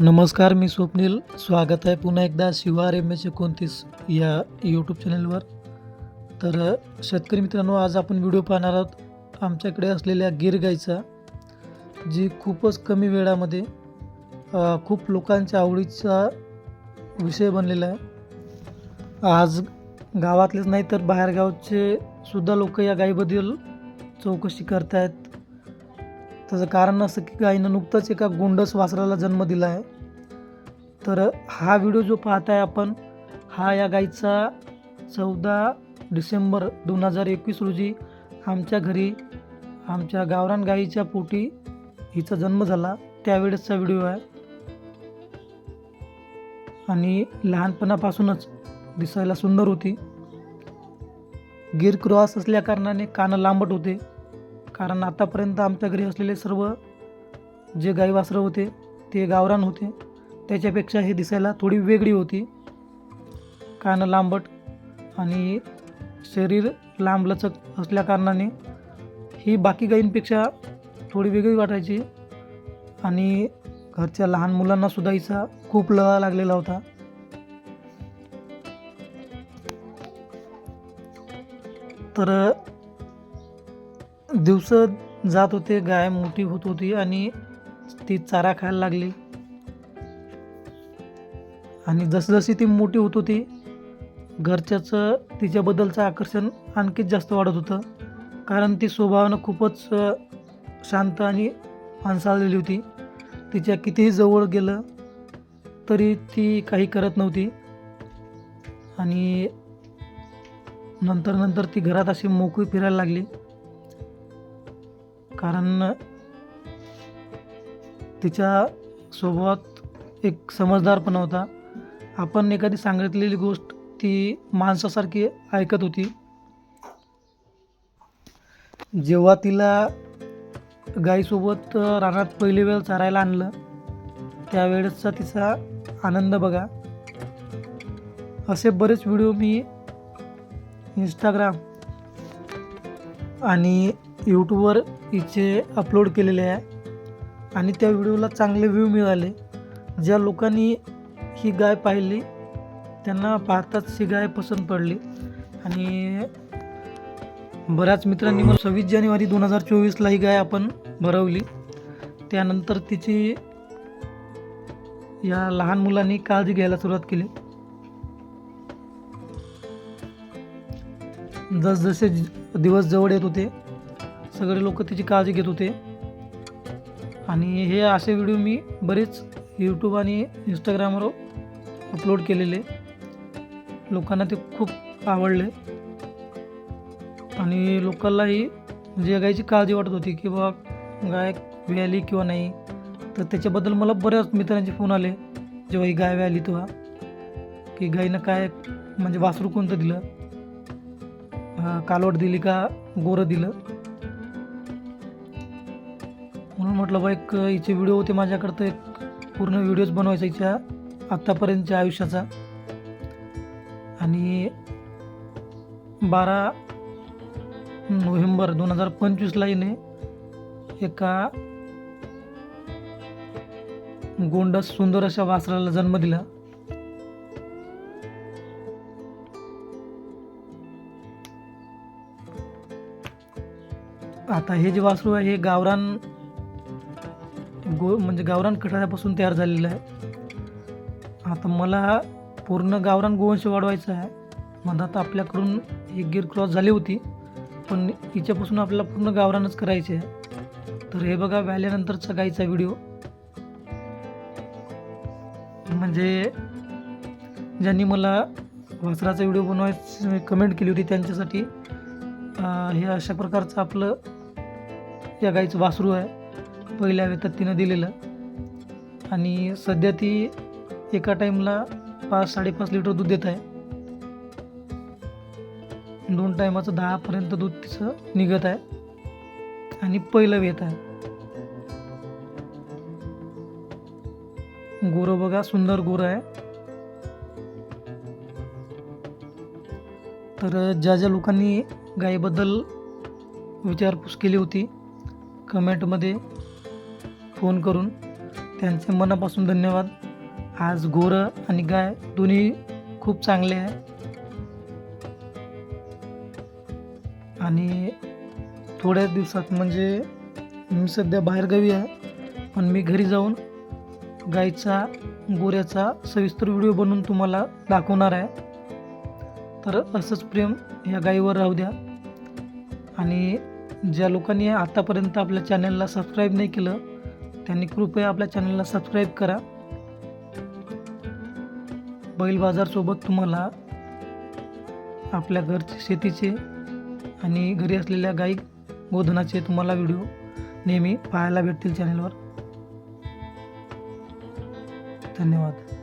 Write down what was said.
नमस्कार मी स्वप्नील. स्वागत आहे पुन्हा एकदा शिवार एम एस एकोणतीस या यूट्यूब चॅनलवर तर शेतकरी मित्रांनो आज आपण व्हिडिओ पाहणार आहोत आमच्याकडे असलेल्या गिर गाईचा जी खूपच कमी वेळामध्ये खूप लोकांच्या आवडीचा विषय बनलेला आहे. आज गावातलेच नाही तर बाहेरगावचे सुद्धा लोक या गाईबद्दल चौकशी करतायत. त्याचं कारण असं की गायीनं नुकतंच एका गोंडस वासराला जन्म दिला आहे. तर हा व्हिडिओ जो पाहताय आपण हा या गाईचा चौदा डिसेंबर दोन हजार एकवीस रोजी आमच्या घरी आमच्या गावरान गाईच्या पोटी हिचा जन्म झाला. त्यावेळेसचा व्हिडिओ आहे. आणि लहानपणापासूनच दिसायला सुंदर होती. गिर क्रॉस असल्या कारणाने कानं लांबट होते. कारण आतापर्यंत आमच्या घरी असलेले सर्व जे गाई वासरं होते ते गावरान होते. त्याच्यापेक्षा हे दिसायला थोडी वेगळी होती. कानं लांबट आणि शरीर लांबलचक असल्याकारणाने ही बाकी गाईंपेक्षा थोडी वेगळी वाटायची आणि घरच्या लहान मुलांनासुद्धा हिचा खूप लळा लागलेला होता. तर दिवस जात होते गाय मोठी होत होती आणि ती चारा खायला लागली. आणि जसजशी ती मोठी होत होती घरच्याचं तिच्याबद्दलचं आकर्षण आणखीच जास्त वाढत होतं. कारण ती स्वभावानं खूपच शांत आणि माणसाळलेली होती. तिच्या कितीही जवळ गेलं तरी ती काही करत नव्हती. आणि नंतर नंतर ती घरात अशी मोकळी फिरायला लागली. कारण तिच्या स्वभावात एक समजदारपणा होता. आपण एखादी सांगितलेली गोष्ट ती माणसासारखी ऐकत होती. जेव्हा तिला गाईसोबत रानात पहिली वेळ चारायला आणलं त्यावेळेसचा तिचा आनंद बघा. असे बरेच व्हिडिओ मी इंस्टाग्राम आणि यूट्यूबवर हिचे अपलोड केलेले आहे. आणि त्या व्हिडिओला चांगले व्ह्यू मिळाले. ज्या लोकांनी ही गाय पाहिली त्यांना पाहताच ही गाय पसंत पडली. आणि बऱ्याच मित्रांनी मला सव्वीस जानेवारी दोन हजार चोवीसला ही गाय आपण भरवली. त्यानंतर तिची या लहान मुलांनी काळजी घ्यायला सुरुवात केली. जसजसे दिवस जवळ येत होते सगळे लोक तिची काळजी घेत होते. आणि हे असे व्हिडिओ मी बरेच यूट्यूब आणि इंस्टाग्रामवर अपलोड केलेले. लोकांना ते खूप आवडले. आणि लोकांनाही म्हणजे गायची काळजी वाटत होती की बा गाय व्याली किंवा नाही तर त्याच्याबद्दल मला बऱ्याच मित्रांचे फोन आले. जेव्हा ही गाय व्याली तेव्हा. की गायीनं काय म्हणजे वासरू कोणतं दिलं? कालवट दिली का गोरं दिलं? म्हणून म्हटलं बा एक हिचे व्हिडिओ होते माझ्याकडं तर एक पूर्ण व्हिडिओज बनवायचा हिच्या आत्तापर्यंतच्या आयुष्याचा. आणि बारा नोव्हेंबर दोन हजार पंचवीसला हिने एका गोंडस सुंदर अशा वासराला जन्म दिला. आता हे जे वासरू आहे हे गावरान गो म्हणजे गावरान कठाऱ्यापासून तयार झालेलं आहे. आता मला पूर्ण गावरान गोवंश वाढवायचं आहे. म्हणजे मधात आपल्याकडून एक गिर क्रॉस झाली होती पण हिच्यापासून आपल्याला पूर्ण गावरानच करायचे आहे. तर हे बघा व्याल्यानंतरचा गाईचा व्हिडिओ म्हणजे ज्यांनी मला वासराचा व्हिडिओ बनवायची कमेंट केली होती त्यांच्यासाठी हे अशा प्रकारचं आपलं या गाईचं वासरू आहे. पहिल्या वेतात तिनं दिलेलं. आणि सध्या ती एका टाईमला पाच साडेपाच लिटर दूध देत आहे. दोन टायमाचं दहापर्यंत दूध तिचं निघत आहे. आणि पहिलं वेत आहे. गोरं बघा सुंदर गोरं आहे. तर ज्या ज्या लोकांनी गायीबद्दल विचारपूस केली होती कमेंटमध्ये फोन करून त्यांचे मनापासून धन्यवाद. आज गोरं आणि गाय दोन्ही खूप चांगले आहे. आणि थोड्याच दिवसात म्हणजे मी सध्या बाहेरगावी आहे पण मी घरी जाऊन गाईचा गोऱ्याचा सविस्तर व्हिडिओ बनवून तुम्हाला दाखवणार आहे. तर असंच प्रेम या गाईवर राहू द्या. आणि ज्या लोकांनी आतापर्यंत आपल्या चॅनलला सबस्क्राईब नाही केलं त्यांनी कृपया आपल्या चॅनलला सबस्क्राईब करा. बैल बाजारसोबत तुम्हाला आपल्या घरचे शेतीचे आणि घरी असलेल्या गाई गोधनाचे तुम्हाला व्हिडिओ नेहमी पाहायला भेटतील चॅनलवर धन्यवाद.